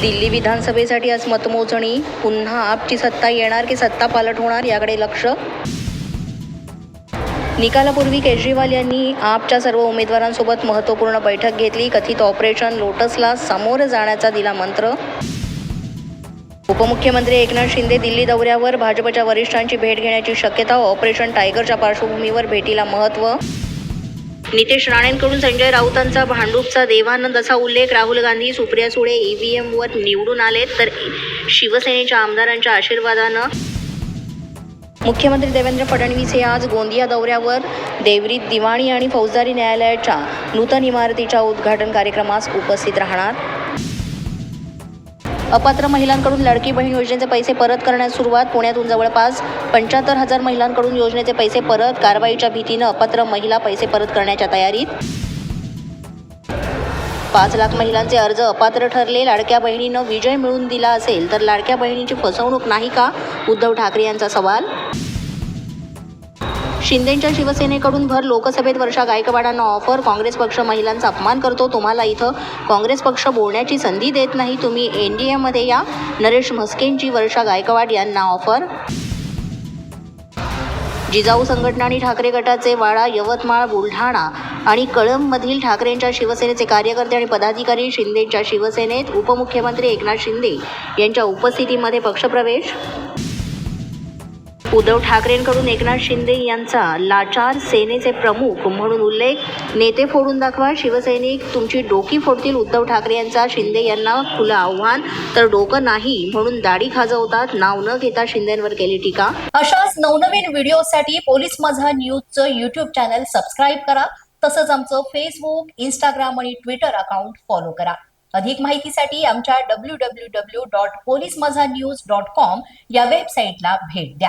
दिल्ली विधानसभेसाठी आज मतमोजणी. पुन्हा आपची सत्ता येणार की सत्ता पालट होणार याकडे लक्ष. निकालापूर्वी केजरीवाल यांनी आपच्या सर्व उमेदवारांसोबत महत्त्वपूर्ण बैठक घेतली. कथित ऑपरेशन लोटसला सामोरं जाण्याचा दिला मंत्र. उपमुख्यमंत्री एकनाथ शिंदे दिल्ली दौऱ्यावर. भाजपच्या वरिष्ठांची भेट घेण्याची शक्यता. ऑपरेशन टायगरच्या पार्श्वभूमीवर भेटीला महत्त्व. नितेश राणेंकडून संजय राऊतांचा भांडूपचा देवानंद असा उल्लेख राहुल गांधी सुप्रिया सुळे ईव्हीएमवर निवडून आले तर शिवसेनेच्या आमदारांच्या आशीर्वादानं मुख्यमंत्री देवेंद्र फडणवीस हे आज गोंदिया दौऱ्यावर देवरीत दिवाणी आणि फौजदारी न्यायालयाच्या नूतन इमारतीच्या उद्घाटन कार्यक्रमास उपस्थित राहणार. अपात्र महिलांकडून लाडकी बहीण योजनेचे पैसे परत करण्यास सुरुवात पुण्यातून जवळपास पंच्याहत्तर हजार महिलांकडून योजनेचे पैसे परत कारवाईच्या भीतीनं अपात्र महिला पैसे परत करण्याच्या तयारीत. पाच लाख महिलांचे अर्ज अपात्र ठरले. लाडक्या बहिणीनं विजय मिळवून दिला असेल तर लाडक्या बहिणीची फसवणूक नाही का? उद्धव ठाकरे यांचा सवाल. शिंदेच्या शिवसेनेकडून भर लोकसभेत वर्षा गायकवाडांना ऑफर काँग्रेस पक्ष महिलांचा अपमान करतो. तुम्हाला इथं काँग्रेस पक्ष बोलण्याची संधी देत नाही. तुम्ही एन डी एमध्ये या. नरेश म्हस्केंची वर्षा गायकवाड यांना ऑफर जिजाऊ संघटना आणि ठाकरे गटाचे वाडा यवतमाळ बुलढाणा आणि कळंबमधील ठाकरेंच्या शिवसेनेचे कार्यकर्ते आणि पदाधिकारी शिंदेच्या शिवसेनेत उपमुख्यमंत्री एकनाथ शिंदे यांच्या उपस्थितीमध्ये पक्षप्रवेश. उद्धव ठाकरेंकडून एकनाथ शिंदे यांचा लाचार सेनेचे प्रमुख म्हणून उल्लेख. नेते फोडून दाखवा. शिवसैनिक तुमची डोकी फोडतील. उद्धव ठाकरे यांचा शिंदे यांना खुलं आव्हान. तर डोकं नाही म्हणून दाढी खाजवतात. नाव न घेता शिंदेंवर केली टीका. अशाच नवनवीन व्हिडिओसाठी पोलीस माझा न्यूजचं युट्यूब चॅनल सबस्क्राईब करा. तसंच आमचं फेसबुक इंस्टाग्राम आणि ट्विटर अकाउंट फॉलो करा. अधिक माहितीसाठी आमच्या W W W dot police Majha news dot com या वेबसाईटला भेट द्या.